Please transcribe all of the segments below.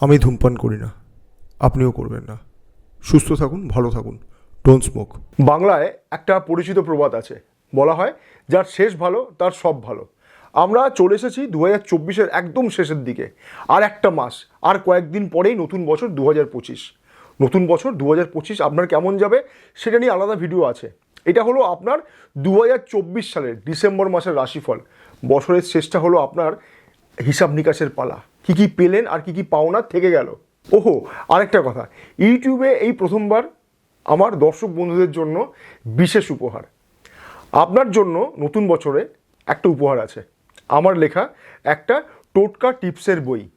আমি ধূমপান করি না। আপনিও করবেন না। সুস্থ থাকুন, ভালো থাকুন। ডোন্ট স্মোক বাংলায় একটা পরিচিত প্রবাদ আছে। বলা হয়, যার শেষ ভালো, তার সব ভালো। আমরা চলে এসেছি দু হাজার চব্বিশের একদম শেষের দিকে। আর একটা মাস, আর কয়েকদিন পরেই নতুন বছর দু হাজার পঁচিশ। নতুন বছর দু হাজার পঁচিশ আপনার কেমন যাবে, সেটা নিয়ে আলাদা ভিডিও আছে। এটা হলো আপনার দু হাজার চব্বিশ সালের ডিসেম্বর মাসের রাশিফল। বছরের শেষটা হলো আপনার হিসাব নিকাশের পালা। কি কি পেলেন আর কি কি পাওনা থেকে গেল। ওহো, আরেকটা কথা। ইউটিউবে এই প্রথমবার আমার দর্শক বন্ধুদের জন্য বিশেষ উপহার। আপনার জন্য নতুন বছরে একটা উপহার আছে। আমার লেখা একটা টোটকা টিপসের বই।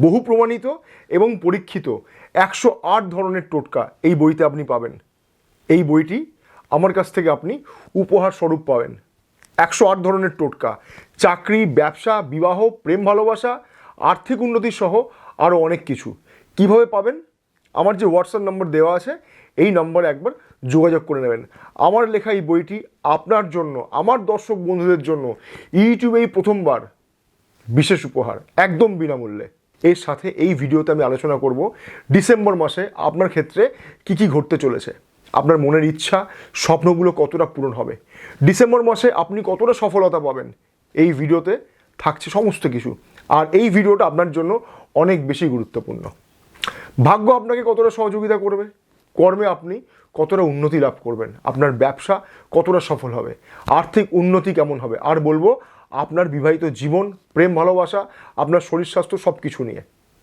বহু প্রমাণিত এবং পরীক্ষিত একশো আট ধরনের টোটকা এই বইতে আপনি পাবেন। এই বইটি আমার কাছ থেকে আপনি উপহার স্বরূপ পাবেন। একশো আট ধরনের টোটকা। চাকরি, ব্যবসা, বিবাহ, প্রেম, ভালোবাসা আর্থিক উন্নতি সহ আরও অনেক কিছু। কীভাবে পাবেন? আমার যে হোয়াটসঅ্যাপ নম্বর দেওয়া আছে, এই নম্বরে একবার যোগাযোগ করে নেবেন। আমার লেখা এই বইটি আপনার জন্য, আমার দর্শক বন্ধুদের জন্য ইউটিউবেই প্রথমবার বিশেষ উপহার, একদম বিনামূল্যে। এর সাথে এই ভিডিওতে আমি আলোচনা করব ডিসেম্বর মাসে আপনার ক্ষেত্রে কি কি ঘটতে চলেছে, আপনার মনের ইচ্ছা, স্বপ্নগুলো কতটা পূরণ হবে। ডিসেম্বর মাসে আপনি কতটা সফলতা পাবেন, এই ভিডিওতে থাকছে সমস্ত কিছু। আর এই ভিডিওটা আপনার জন্য অনেক বেশি গুরুত্বপূর্ণ। ভাগ্য আপনাকে কতটা সহযোগিতা করবে, কর্মে আপনি কতটা উন্নতি লাভ করবেন, আপনার ব্যবসা কতটা সফল হবে, আর্থিক উন্নতি কেমন হবে, আর বলব আপনার বিবাহিত জীবন, প্রেম, ভালোবাসা, আপনার শরীর স্বাস্থ্য সব কিছু নিয়ে।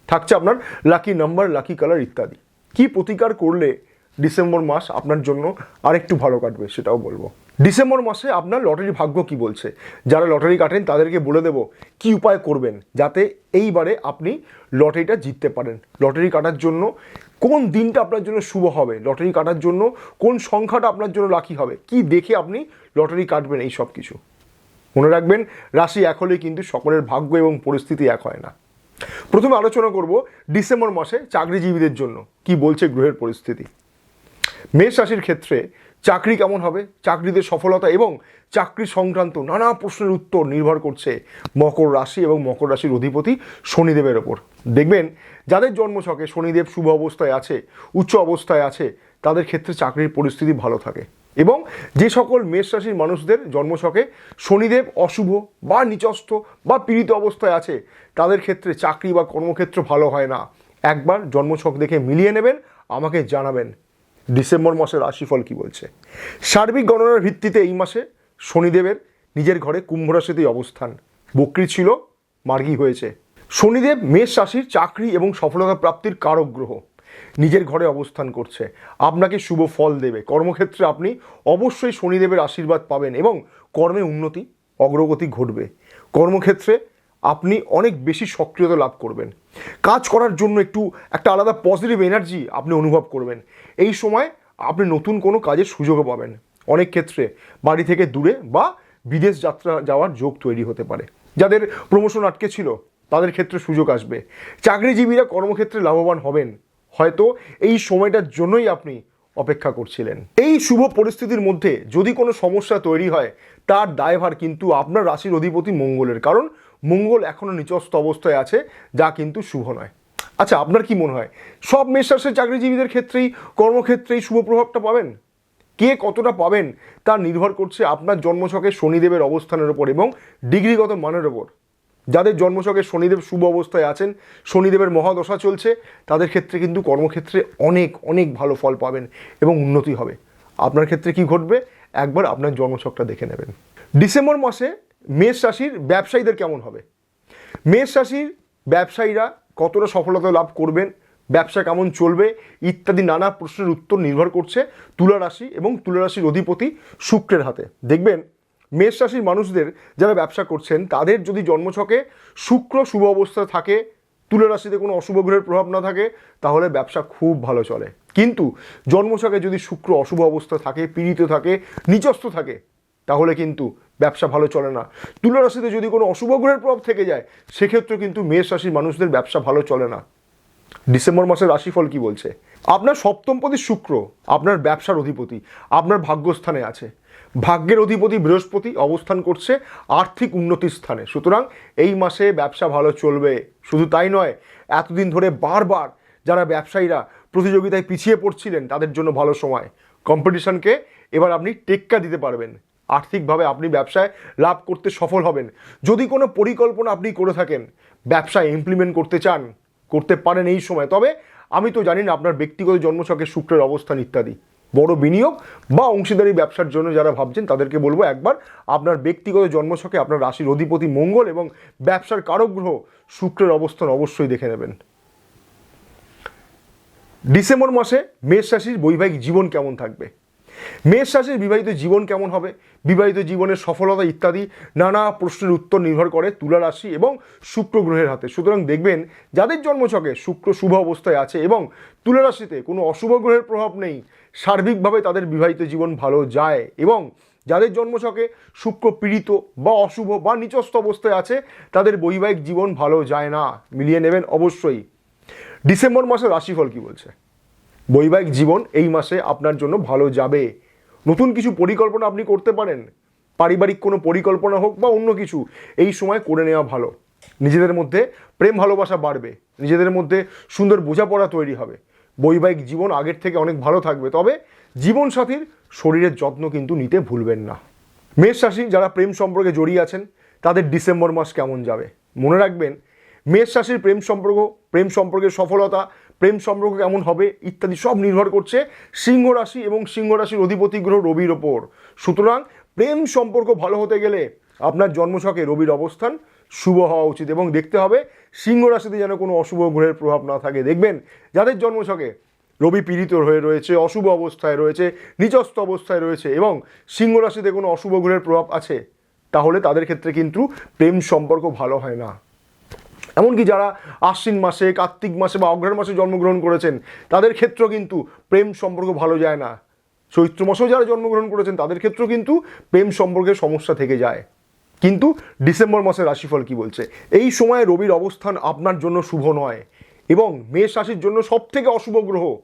থাকছে আপনার লাকি নাম্বার লাকি কালার ইত্যাদি। কি প্রতিকার করলে ডিসেম্বর মাস আপনার জন্য আরেকটু ভালো কাটবে, সেটাও বলব। ডিসেম্বর মাসে আপনার লটারি ভাগ্য কি বলছে? যারা লটারি কাটেন, তাদেরকে বলে দেব, কি উপায় করবেন যাতে এইবারে আপনি লটারিটা জিততে পারেন? লটারি কাটার জন্য কোন দিনটা আপনার জন্য শুভ হবে? লটারি কাটার জন্য কোন সংখ্যাটা আপনার জন্য লাকি হবে? কি দেখে আপনি লটারি কাটবেন এই সব কিছু? মনে রাখবেন, রাশি এক হলে কিন্তু সকলের ভাগ্য এবং পরিস্থিতি এক হয় না। প্রথমে আলোচনা করব ডিসেম্বর মাসে চাকরিজীবীদের জন্য, কি বলছে গ্রহের পরিস্থিতি? মেষ রাশির ক্ষেত্রে চাকরি কেমন হবে? চাকরিতে সফলতা এবং চাকরি সংক্রান্ত নানা প্রশ্নের উত্তর নির্ভর করছে মকর রাশি এবং মকর রাশির অধিপতি শনিদেবের ওপর। দেখবেন, যাদের জন্মছকে শনিদেব শুভ অবস্থায় আছে, উচ্চ অবস্থায় আছে, তাদের ক্ষেত্রে চাকরির পরিস্থিতি ভালো থাকে এবং যে সকল মেষ রাশির মানুষদের জন্মছকে শনিদেব অশুভ বা নিচস্থ বা পীড়িত অবস্থায় আছে, তাদের ক্ষেত্রে চাকরি বা কর্মক্ষেত্র ভালো হয় না। একবার জন্মছক দেখে মিলিয়ে নেবেন, আমাকে জানাবেন। ডিসেম্বর মাসের রাশিফল কি বলছে? সার্বিক গণনার ভিত্তিতে এই মাসে শনিদেবের নিজের ঘরে কুম্ভ রাশিতেই অবস্থান। বক্রি ছিল, মার্গী হয়েছে। শনিদেব মেষ রাশির চাকরি এবং সফলতা প্রাপ্তির কারক গ্রহ। নিজের ঘরে অবস্থান করছে। আপনাকে শুভ ফল দেবে। কর্মক্ষেত্রে আপনি অবশ্যই শনিদেবের আশীর্বাদ পাবেন এবং কর্মে উন্নতি, অগ্রগতি ঘটবে। কর্মক্ষেত্রে আপনি অনেক বেশি সক্রিয়তা লাভ করবেন। কাজ করার জন্য একটু একটা আলাদা পজিটিভ এনার্জি আপনি অনুভব করবেন। এই সময় আপনি নতুন কোনো কাজের সুযোগও পাবেন। অনেক ক্ষেত্রে বাড়ি থেকে দূরে বা বিদেশ যাত্রা যাওয়ার যোগ তৈরি হতে পারে। যাদের প্রমোশন আটকে ছিল, তাদের ক্ষেত্রে সুযোগ আসবে। চাকরিজীবীরা কর্মক্ষেত্রে লাভবান হবেন। হয়তো এই সময়টার জন্যই আপনি অপেক্ষা করছিলেন। এই শুভ পরিস্থিতির মধ্যে যদি কোনো সমস্যা তৈরি হয়, তার দায়ভার কিন্তু আপনার রাশির অধিপতি মঙ্গলের। কারণ মঙ্গল এখনও নিচস্থ অবস্থায় আছে, যা কিন্তু শুভ নয়। আচ্ছা আপনার কি মনে হয়? সব মেষরাশির চাকরিজীবীদের ক্ষেত্রেই, কর্মক্ষেত্রেই শুভ প্রভাবটা পাবেন? কে কতটা পাবেন তা নির্ভর করছে আপনার জন্মছকে শনিদেবের অবস্থানের ওপর এবং ডিগ্রিগত মানের ওপর। যাদের জন্মছকে শনিদেব শুভ অবস্থায় আছেন, শনিদেবের মহাদশা চলছে, তাদের ক্ষেত্রে কিন্তু কর্মক্ষেত্রে অনেক অনেক ভালো ফল পাবেন এবং উন্নতি হবে। আপনার ক্ষেত্রে কি ঘটবে? একবার আপনার জন্মছকটা দেখে নেবেন। ডিসেম্বর মাসে মেষ রাশির ব্যবসায়ীদের কেমন হবে? মেষ রাশির ব্যবসায়ীরা কতটা সফলতা লাভ করবেন? ব্যবসা কেমন চলবে? ইত্যাদি নানা প্রশ্নের উত্তর নির্ভর করছে তুলা রাশি এবং তুলা রাশির অধিপতি শুক্রের হাতে। দেখবেন, মেষ রাশির মানুষদের যারা ব্যবসা করছেন, তাদের যদি জন্মছকে শুক্র শুভ অবস্থায় থাকে, তুলা রাশিতে কোনো অশুভ গ্রহের প্রভাব না থাকে, তাহলে ব্যবসা খুব ভালো চলে। কিন্তু জন্মছকে যদি শুক্র অশুভ অবস্থা থাকে, পীড়িত থাকে, নিচস্থ থাকে তাহলে কিন্তু ব্যবসা ভালো চলে না। তুলা রাশিতে যদি কোনো অশুভ গ্রহের প্রভাব থেকে যায় সেক্ষেত্রে কিন্তু মেষ রাশির মানুষদের ব্যবসা ভালো চলে না। ডিসেম্বর মাসের রাশিফল কি বলছে? আপনার সপ্তমপতি শুক্র, আপনার ব্যবসার অধিপতি, আপনার ভাগ্যস্থানে আছে। ভাগ্যের অধিপতি বৃহস্পতি অবস্থান করছে আর্থিক উন্নতির স্থানে। সুতরাং এই মাসে ব্যবসা ভালো চলবে। শুধু তাই নয়, এতদিন ধরে বারবার যারা ব্যবসায়ীরা প্রতিযোগিতায় পিছিয়ে পড়ছিলেন, তাদের জন্য ভালো সময়। কম্পিটিশনকে এবার আপনি টেক্কা দিতে পারবেন। আর্থিকভাবে আপনি ব্যবসায় লাভ করতে সফল হবেন। যদি কোনো পরিকল্পনা আপনি করে থাকেন, ব্যবসায় ইমপ্লিমেন্ট করতে চান, করতে পারেন এই সময়। তবে আমি তো জানি না আপনার ব্যক্তিগত জন্মছকে শুক্রের অবস্থান ইত্যাদি। বড় বিনিয়োগ বা অংশীদারি ব্যবসার জন্য যারা ভাবছেন, তাদেরকে বলব একবার আপনার ব্যক্তিগত জন্মছকে আপনার রাশির অধিপতি মঙ্গল এবং ব্যবসার কারক গ্রহ শুক্রের অবস্থান অবশ্যই দেখে নেবেন। ডিসেম্বর মাসে মেষ রাশির বৈবাহিক জীবন কেমন থাকবে? মেষ রাশির বিবাহিত জীবন কেমন হবে? বিবাহিত জীবনের সফলতা ইত্যাদি নানা প্রশ্নের উত্তর নির্ভর করে তুলা রাশি এবং শুক্র গ্রহের হাতে। সুতরাং দেখবেন, যাদের জন্মছকে শুক্র শুভ অবস্থায় আছে এবং তুলা রাশিতে কোনো অশুভ গ্রহের প্রভাব নেই, সার্বিকভাবে তাদের বিবাহিত জীবন ভালো যায় এবং যাদের জন্মছকে শুক্র পীড়িত বা অশুভ বা নিচস্থ অবস্থায় আছে, তাদের বৈবাহিক জীবন ভালো যায় না। মিলিয়ে নেবেন অবশ্যই। ডিসেম্বর মাসের রাশিফল কি বলছে? বৈবাহিক জীবন এই মাসে আপনার জন্য ভালো যাবে। নতুন কিছু পরিকল্পনা আপনি করতে পারেন। পারিবারিক কোনো পরিকল্পনা হোক বা অন্য কিছু, এই সময় করে নেওয়া ভালো। নিজেদের মধ্যে প্রেম ভালোবাসা বাড়বে। নিজেদের মধ্যে সুন্দর বোঝাপড়া তৈরি হবে। বৈবাহিক জীবন আগের থেকে অনেক ভালো থাকবে। তবে জীবনসাথীর শরীরের যত্ন কিন্তু নিতে ভুলবেন না। মেষ রাশি যারা প্রেম সম্পর্কে জড়িয়ে আছেন, তাদের ডিসেম্বর মাস কেমন যাবে? মনে রাখবেন, মেষ রাশির প্রেম সম্পর্ক, প্রেম সম্পর্কের সফলতা প্রেম সম্পর্ক কেমন হবে, ইত্যাদি সব নির্ভর করছে সিংহ রাশি এবং সিংহ রাশির অধিপতি গ্রহ রবির ওপর। সুতরাং প্রেম সম্পর্ক ভালো হতে গেলে আপনার জন্মছকে রবির অবস্থান শুভ হওয়া উচিত এবং দেখতে হবে সিংহ রাশিতে যেন কোনো অশুভ গ্রহের প্রভাব না থাকে। দেখবেন যাদের জন্মছকে রবি পীড়িত হয়ে রয়েছে, অশুভ অবস্থায় রয়েছে নিচস্থ অবস্থায় রয়েছে এবং সিংহ রাশিতে কোনো অশুভ গ্রহের প্রভাব আছে, তাহলে তাদের ক্ষেত্রে কিন্তু প্রেম সম্পর্ক ভালো হয় না। এমনকি যারা আশ্বিন মাসে, কার্তিক মাসে বা অগ্রহায়ণ মাসে জন্মগ্রহণ করেছেন, তাদের ক্ষেত্রেও কিন্তু প্রেম সম্পর্ক ভালো যায় না। চৈত্র মাসেও যারা জন্মগ্রহণ করেছেন, তাদের ক্ষেত্রেও কিন্তু প্রেম সম্পর্কের সমস্যা থেকে যায়। কিন্তু ডিসেম্বর মাসের রাশিফল কি বলছে? এই সময়ে রবির অবস্থান আপনার জন্য শুভ নয় এবং মেষ রাশির জন্য সব থেকে অশুভ গ্রহ।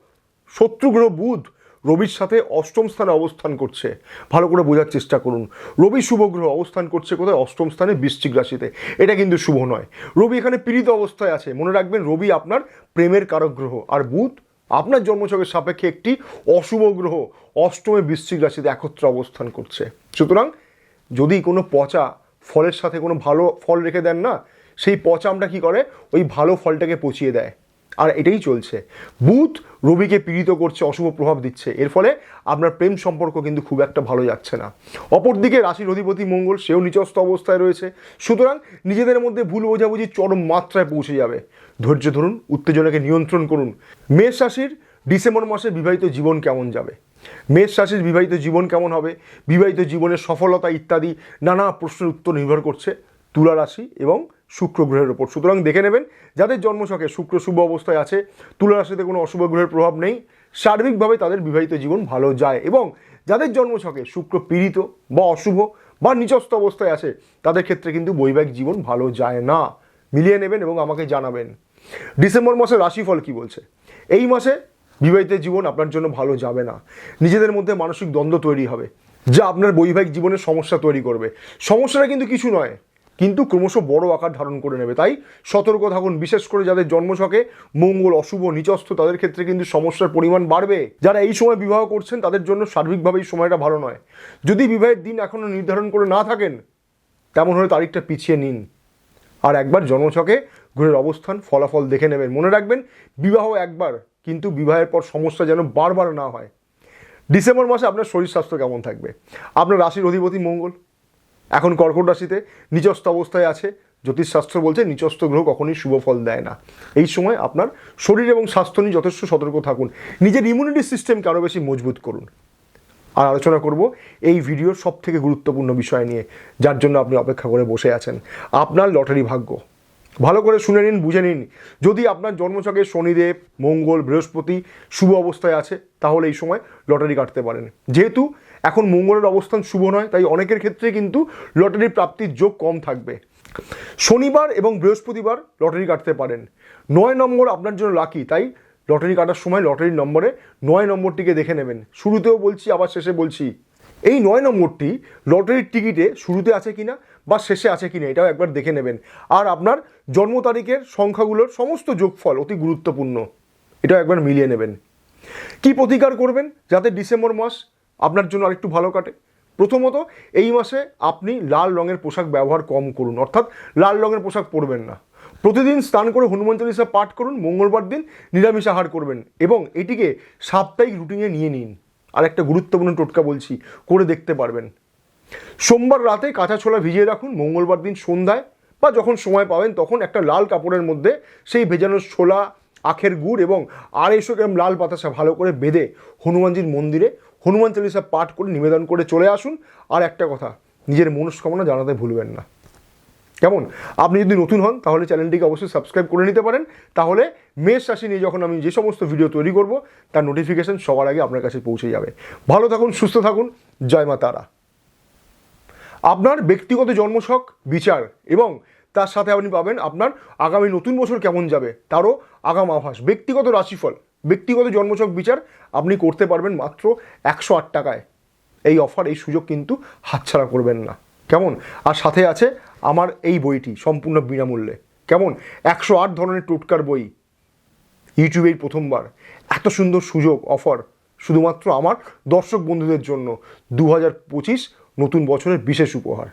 শত্রু গ্রহ বুধ রবির সাথে অষ্টম স্থানে অবস্থান করছে। ভালো করে বোঝার চেষ্টা করুন। রবি শুভ গ্রহ অবস্থান করছে কোথায়? অষ্টম স্থানে বৃশ্চিক রাশিতে। এটা কিন্তু শুভ নয়। রবি এখানে পীড়িত অবস্থায় আছে। মনে রাখবেন, রবি আপনার প্রেমের কারক গ্রহ। আর বুধ আপনার জন্মছকের সাপেক্ষে একটি অশুভ গ্রহ। অষ্টমে বৃশ্চিক রাশিতে একত্রে অবস্থান করছে। সুতরাং যদি কোনো পচা ফলের সাথে কোনো ভালো ফল রেখে দেন না, সেই পচা আমটা কী করে? ওই ভালো ফলটাকে পচিয়ে দেয়। আর এটাই চলছে। বুধ রবিকে পীড়িত করছে, অশুভ প্রভাব দিচ্ছে। এর ফলে আপনার প্রেম সম্পর্ক কিন্তু খুব একটা ভালো যাচ্ছে না। অপরদিকে রাশির অধিপতি মঙ্গল, সেও নিচস্থ অবস্থায় রয়েছে। সুতরাং নিজেদের মধ্যে ভুল বোঝাবুঝি চরম মাত্রায় পৌঁছে যাবে। ধৈর্য ধরুন, উত্তেজনাকে নিয়ন্ত্রণ করুন। মেষ রাশির ডিসেম্বর মাসে বিবাহিত জীবন কেমন যাবে? মেষ রাশির বিবাহিত জীবন কেমন হবে? বিবাহিত জীবনের সফলতা ইত্যাদি নানা প্রশ্নের উত্তর নির্ভর করছে। তুলা রাশি এবং শুক্র গ্রহের ওপর সুতরাং দেখে নেবেন, যাদের জন্মছকে শুক্র শুভ অবস্থায় আছে, তুলা রাশিতে কোনো অশুভ গ্রহের প্রভাব নেই, সার্বিকভাবে তাদের বিবাহিত জীবন ভালো যায় এবং যাদের জন্মছকে শুক্র পীড়িত বা অশুভ বা নিচস্থ অবস্থায় আছে, তাদের ক্ষেত্রে কিন্তু বৈবাহিক জীবন ভালো যায় না। মিলিয়ে নেবেন এবং আমাকে জানাবেন। ডিসেম্বর মাসের রাশিফল কি বলছে? এই মাসে বিবাহিত জীবন আপনার জন্য ভালো যাবে না। নিজেদের মধ্যে মানসিক দ্বন্দ্ব তৈরি হবে, যা আপনার বৈবাহিক জীবনের সমস্যা তৈরি করবে। সমস্যাটা কিন্তু কিছু নয় কিন্তু ক্রমশ বড় আকার ধারণ করে নেবে। তাই সতর্ক থাকুন, বিশেষ করে যাদের জন্মছকে মঙ্গল, অশুভ, নিচস্থ, তাদের ক্ষেত্রে কিন্তু সমস্যার পরিমাণ বাড়বে। যারা এই সময় বিবাহ করছেন, তাদের জন্য সার্বিকভাবে এই সময়টা ভালো নয়। যদি বিবাহের দিন এখনও নির্ধারণ করে না থাকেন, তেমন হলে তারিখটা পিছিয়ে নিন। আর একবার জন্মছকে গ্রহের অবস্থান, ফলাফল দেখে নেবেন। মনে রাখবেন, বিবাহ একবার, কিন্তু বিবাহের পর সমস্যা যেন বারবার না হয়। ডিসেম্বর মাসে আপনার শরীর স্বাস্থ্য কেমন থাকবে? আপনার রাশির অধিপতি মঙ্গল এখন কর্কট রাশিতে নিচস্থ অবস্থায় আছে। জ্যোতিষশাস্ত্র বলছে নিচস্থ গ্রহ কখনোই শুভ ফল দেয় না। এই সময় আপনার শরীর এবং স্বাস্থ্য নিয়ে যথেষ্ট সতর্ক থাকুন। নিজের ইমিউনিটি সিস্টেমকে আরও বেশি মজবুত করুন। আর আলোচনা করব এই ভিডিওর সব থেকে গুরুত্বপূর্ণ বিষয় নিয়ে, যার জন্য আপনি অপেক্ষা করে বসে আছেন। আপনার লটারি ভাগ্য। ভালো করে শুনে নিন, বুঝে নিন। যদি আপনার জন্মছকে শনিদেব, মঙ্গল, বৃহস্পতি শুভ অবস্থায় আছে, তাহলে এই সময় লটারি কাটতে পারেন। যেহেতু এখন মঙ্গলের অবস্থান শুভ নয়, তাই অনেকের ক্ষেত্রে কিন্তু লটারি প্রাপ্তির যোগ কম থাকবে। শনিবার এবং বৃহস্পতিবার লটারি কাটতে পারেন। নয় নম্বর আপনার জন্য লাকি তাই লটারি কাটার সময় লটারির নম্বরে নয় নম্বরটিকে দেখে নেবেন। শুরুতেও বলছি, আবার শেষে বলছি। এই নয় নম্বরটি লটারির টিকিটে শুরুতে আছে কিনা বা শেষে আছে কিনা এটাও একবার দেখে নেবেন। আর আপনার জন্ম তারিখের সংখ্যাগুলোর সমস্ত যোগফল অতি গুরুত্বপূর্ণ, এটাও একবার মিলিয়ে নেবেন। কি প্রতিকার করবেন? যাতে ডিসেম্বর মাস আপনার জন্য আরেকটু ভালো কাটে। প্রথমত, এই মাসে আপনি লাল রঙের পোশাক ব্যবহার কম করুন, অর্থাৎ লাল রঙের পোশাক পরবেন না। প্রতিদিন স্নান করে হনুমান চালিসা পাঠ করুন, মঙ্গলবার দিন নিরামিষ আহার করবেন এবং এটিকে সাপ্তাহিক রুটিনে নিয়ে নিন। আর একটা গুরুত্বপূর্ণ টোটকা বলছি, করে দেখতে পারবেন। সোমবার রাতে কাঁচা ছোলা ভিজিয়ে রাখুন, মঙ্গলবার দিন সন্ধ্যায় বা যখন সময় পাবেন তখন একটা লাল কাপড়ের মধ্যে সেই ভেজানো ছোলা, আখের গুড় এবং আড়াইশো গ্রাম লাল বাতাসা ভালো করে বেঁধে হনুমানজির মন্দিরে হনুমান চালিসা পাঠ করে নিবেদন করে চলে আসুন। আর একটা কথা, নিজের মনস্কামনা জানাতে ভুলবেন না। কেমন? আপনি যদি নতুন হন, তাহলে চ্যানেলটিকে অবশ্যই সাবস্ক্রাইব করে নিতে পারেন। তাহলে মেষ রাশি নিয়ে যখন আমি যে সমস্ত ভিডিও তৈরি করব, তার নোটিফিকেশন সবার আগে আপনার কাছে পৌঁছে যাবে। ভালো থাকুন, সুস্থ থাকুন। জয় মা তারা। আপনার ব্যক্তিগত জন্মছক বিচার, এবং তার সাথে আপনি পাবেন আপনার আগামী নতুন বছর কেমন যাবে, তারও আগাম আভাস। ব্যক্তিগত রাশিফল। ব্যক্তিগত জন্মছক বিচার আপনি করতে পারবেন মাত্র একশো আট টাকায়। এই অফার, এই সুযোগ কিন্তু হাতছাড়া করবেন না। কেমন? আর সাথে আছে আমার এই বইটি সম্পূর্ণ বিনামূল্যে। কেমন? একশো আট ধরনের টোটকার বই। ইউটিউবেই প্রথমবার। এত সুন্দর সুযোগ, অফার, শুধুমাত্র আমার দর্শক বন্ধুদের জন্য। দু হাজার পঁচিশ নতুন বছরের বিশেষ উপহার।